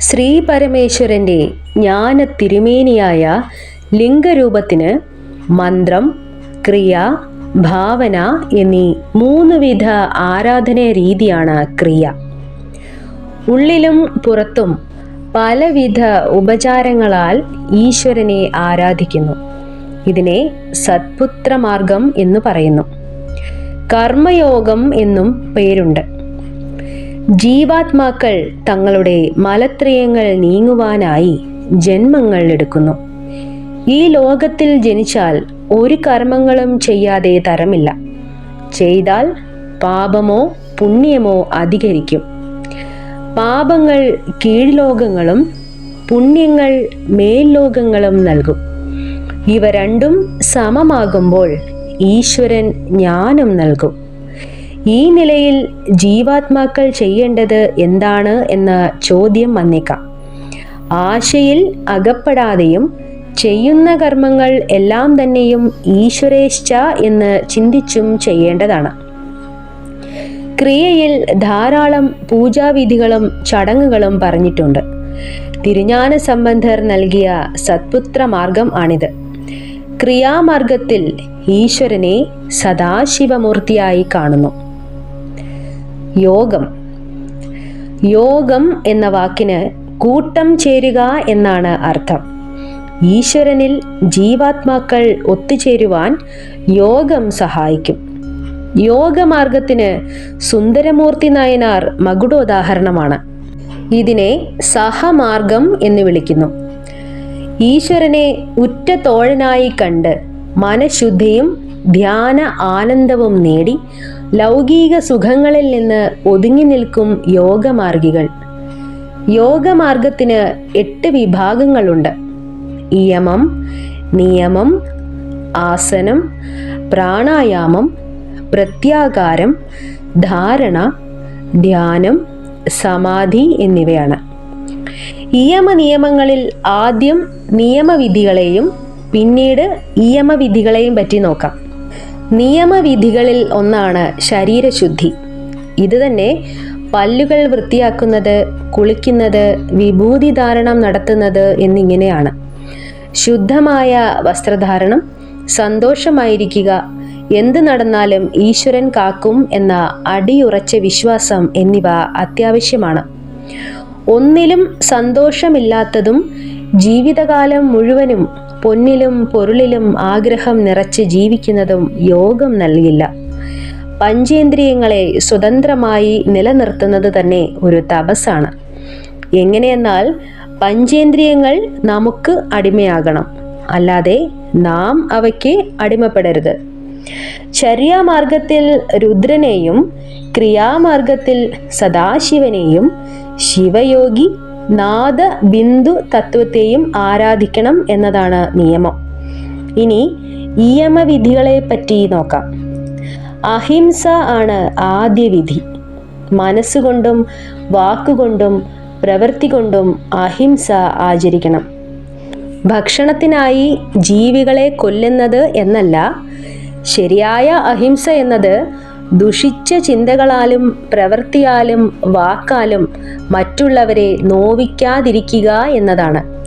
ശ്രീ പരമേശ്വരന്റെ ജ്ഞാന തിരുമേനിയായ ലിംഗരൂപത്തിന് മന്ത്രം ക്രിയ ഭാവന എന്നീ മൂന്ന് വിധ ആരാധന രീതിയാണ് ക്രിയ. ഉള്ളിലും പുറത്തും പലവിധ ഉപചാരങ്ങളാൽ ഈശ്വരനെ ആരാധിക്കുന്നു. ഇതിനെ സത്പുത്രമാർഗം എന്ന് പറയുന്നു. കർമ്മയോഗം എന്നും പേരുണ്ട്. ജീവാത്മാക്കൾ തങ്ങളുടെ മലത്രയങ്ങൾ നീങ്ങുവാനായി ജന്മങ്ങൾ എടുക്കുന്നു. ഈ ലോകത്തിൽ ജനിച്ചാൽ ഒരു കർമ്മങ്ങളും ചെയ്യാതെ തരമില്ല. ചെയ്താൽ പാപമോ പുണ്യമോ അധികരിക്കും. പാപങ്ങൾ കീഴ്ലോകങ്ങളും പുണ്യങ്ങൾ മേൽലോകങ്ങളും നൽകും. ഇവ രണ്ടും സമമാകുമ്പോൾ ഈശ്വരൻ ജ്ഞാനം നൽകും. ഈ നിലയിൽ ജീവാത്മാക്കൾ ചെയ്യേണ്ടത് എന്താണ് എന്ന ചോദ്യം വന്നേക്കാം. ആശയിൽ അകപ്പെടാതെയും ചെയ്യുന്ന കർമ്മങ്ങൾ എല്ലാം തന്നെയും ഈശ്വരേശ്ച എന്ന് ചിന്തിച്ചും ചെയ്യേണ്ടതാണ്. ക്രിയയിൽ ധാരാളം പൂജാവിധികളും ചടങ്ങുകളും പറഞ്ഞിട്ടുണ്ട്. തിരുഞാന സംബന്ധർ നൽകിയ സത്പുത്ര മാർഗം ആണിത്. ക്രിയാമാർഗത്തിൽ ഈശ്വരനെ സദാശിവമൂർത്തിയായി കാണുന്നു. യോഗം. യോഗം എന്ന വാക്കിന് കൂട്ടം ചേരുക എന്നാണ് അർത്ഥം. ഈശ്വരനിൽ ജീവാത്മാക്കൾ ഒത്തുചേരുവാൻ യോഗം സഹായിക്കും. യോഗമാർഗത്തിന് സുന്ദരമൂർത്തി നായനാർ മകുടോദാഹരണമാണ്. ഇതിനെ സഹമാർഗം എന്ന് വിളിക്കുന്നു. ഈശ്വരനെ ഉറ്റ തോഴനായി കണ്ട് മനഃശുദ്ധിയും ധ്യാന ആനന്ദവും നേടി ലൗകിക സുഖങ്ങളിൽ നിന്ന് ഒതുങ്ങി നിൽക്കും യോഗമാർഗികൾ. യോഗമാർഗത്തിന് എട്ട് വിഭാഗങ്ങളുണ്ട്. യമം നിയമം ആസനം പ്രാണായാമം പ്രത്യാകാരം ധാരണ ധ്യാനം സമാധി എന്നിവയാണ്. ഇയമ നിയമങ്ങളിൽ ആദ്യം നിയമവിധികളെയും പിന്നീട് ഇയമവിധികളെയും പറ്റി നോക്കാം. നിയമവിധികളിൽ ഒന്നാണ് ശരീരശുദ്ധി. ഇത് തന്നെ പല്ലുകൾ വൃത്തിയാക്കുന്നത് കുളിക്കുന്നത് വിഭൂതി ധാരണം നടത്തുന്നത് എന്നിങ്ങനെയാണ്. ശുദ്ധമായ വസ്ത്രധാരണം സന്തോഷമായിരിക്കുക എന്ത് നടന്നാലും ഈശ്വരൻ കാക്കും എന്ന അടിയുറച്ച വിശ്വാസം എന്നിവ അത്യാവശ്യമാണ്. ഒന്നിലും സന്തോഷമില്ലാത്തതും ജീവിതകാലം മുഴുവനും പൊന്നിലും പൊരുളിലും ആഗ്രഹം നിറച്ച് ജീവിക്കുന്നതും യോഗം നൽകില്ല. പഞ്ചേന്ദ്രിയങ്ങളെ സ്വതന്ത്രമായി നിലനിർത്തുന്നത് തന്നെ ഒരു തപസ്സാണ്. എങ്ങനെയെന്നാൽ പഞ്ചേന്ദ്രിയങ്ങൾ നമുക്ക് അടിമയാകണം. അല്ലാതെ നാം അവയ്ക്ക് അടിമപ്പെടരുത്. ചര്യാമാർഗത്തിൽ രുദ്രനെയും ക്രിയാമാർഗത്തിൽ സദാശിവനെയും ശിവയോഗി നാദ ബിന്ദു തത്വത്തെയും ആരാധിക്കണം എന്നതാണ് നിയമം. ഇനി നിയമവിധികളെ പറ്റി നോക്കാം. അഹിംസ ആണ് ആദ്യ വിധി. മനസ്സുകൊണ്ടും വാക്കുകൊണ്ടും പ്രവൃത്തി കൊണ്ടും അഹിംസ ആചരിക്കണം. ഭക്ഷണത്തിനായി ജീവികളെ കൊല്ലുന്നത് എന്നല്ല ശരിയായ അഹിംസ എന്നത് ദുഷിച്ച ചിന്തകളാലും പ്രവൃത്തിയാലും വാക്കാലും മറ്റുള്ളവരെ നോവിക്കാതിരിക്കുക എന്നതാണ്.